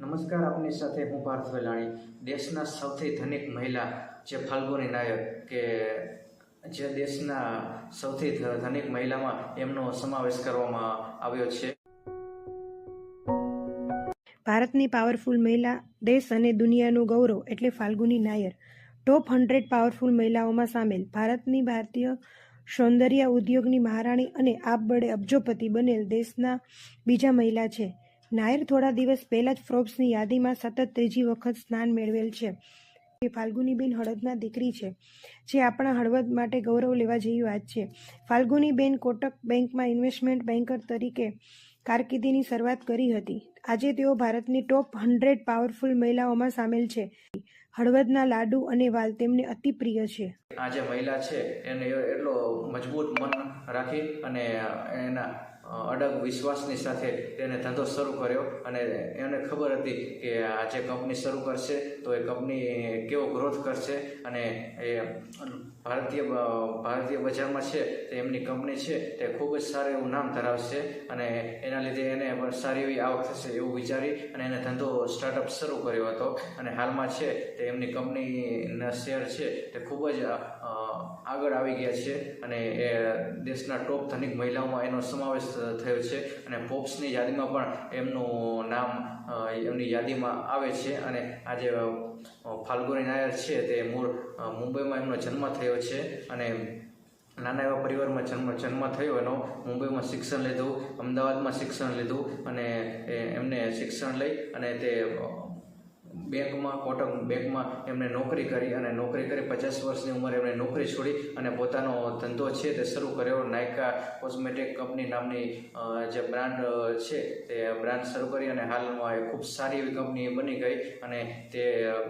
નમસ્કાર, આપની સાથે હું પાર્થ વેલાણી, દેશના સૌથી ધનિક મહિલા જે ફાલ્ગુની નાયર કે જે દેશના સૌથી ધનિક મહિલામાં એમનો સમાવેશ કરવામાં આવ્યો છે. ભારતની પાવરફુલ મહિલા, દેશ અને દુનિયાનું ગૌરવ એટલે Falguni Nayar. Top hundred powerful મહિલાઓમાં સામેલ. ભારતની ભારતીય સૌંદર્ય ઉદ્યોગની મહારાણી અને આપબળે અબજોપતિ બનેલ દેશના બીજા મહિલા છે. નાયર થોડા દિવસ પહેલા જ ફોર્બ્સની યાદીમાં સતત ત્રીજી વખત સ્થાન મેળવેલ છે. એ ફાલ્ગુનીબેન હળદના દીકરી છે, જે આપણા હળવદ માટે ગૌરવ લેવા જેવી વાત છે. ફાલ્ગુનીબેન કોટક બેંકમાં ઇન્વેસ્ટમેન્ટ બેન્કર તરીકે કારકિર્દીની શરૂઆત કરી હતી. આજે તેઓ ભારતની ટોપ હંડ્રેડ પાવરફુલ મહિલાઓમાં સામેલ છે. હળવદના લાડુ અને વાલ તેમને અતિ પ્રિય છે. આ જે મહિલા છે, એને એટલો મજબૂત મન રાખી અને એના અડગ વિશ્વાસની સાથે તેને ધંધો શરૂ કર્યો અને એને ખબર હતી કે આ જે કંપની શરૂ કરશે તો એ કંપની કેવો ગ્રોથ કરશે અને એ ભારતીય ભારતીય બજારમાં છે તે એમની કંપની છે તે ખૂબ જ સારું એવું નામ ધરાવશે અને એના લીધે એને સારી એવી આવક થશે એવું વિચારી અને એને ધંધો સ્ટાર્ટઅપ શરૂ કર્યો હતો અને હાલમાં છે તે એમની કંપનીના શેર છે તે ખૂબ જ આગળ આવી ગયા છે અને એ દેશના ટોપ ધનિક મહિલાઓમાં એનો સમાવેશ થયો છે અને પોપ્સની યાદીમાં પણ એમનું નામ એમની યાદીમાં આવે છે અને આજે ફાલ્ગુની નાયર છે તે મૂળ મુંબઈમાં એમનો જન્મ થયો છે અને નાના એવા પરિવારમાં જન્મ જન્મ થયો એનો. મુંબઈમાં શિક્ષણ લીધું, અમદાવાદમાં શિક્ષણ લીધું અને એમને શિક્ષણ લઈ અને તે બેંકમાં કોટક બેંકમાં એમણે નોકરી કરી અને નોકરી કરી પચાસ વર્ષની ઉંમરે એમણે નોકરી છોડી અને પોતાનો ધંધો છે તે શરૂ કર્યો. નાયકા કોસ્મેટિક કંપની નામની જે બ્રાન્ડ છે તે બ્રાન્ડ શરૂ કરી અને હાલમાં એ ખૂબ સારી એવી કંપની બની ગઈ અને તે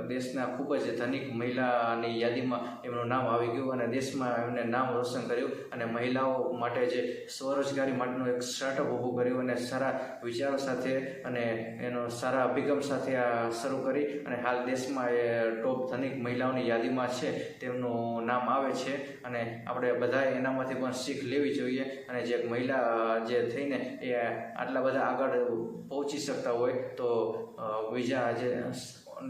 દેશના ખૂબ જ ધનિક મહિલાની યાદીમાં એમનું નામ આવી ગયું અને દેશમાં એમને નામ રોશન કર્યું અને મહિલાઓ માટે જે સ્વરોજગારી માટેનું એક સ્ટાર્ટઅપ ઊભું કર્યું અને સારા વિચારો સાથે અને એનો સારા અભિગમ સાથે આ શરૂ કરી અને હાલ દેશમાં એ ટોપ ધનિક મહિલાઓની યાદીમાં છે, તેમનું નામ આવે છે. અને આપણે બધાએ એનામાંથી પણ શીખ લેવી જોઈએ અને જે મહિલા જે થઈને એ આટલા બધા આગળ પહોંચી શકતા હોય તો બીજા જે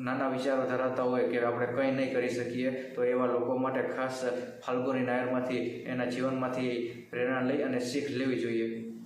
નાના વિચારો ધરાવતા હોય કે આપણે કંઈ નહીં કરી શકીએ, તો એવા લોકો માટે ખાસ ફાલ્ગુની નાયરમાંથી એના જીવનમાંથી પ્રેરણા લઈ અને શીખ લેવી જોઈએ.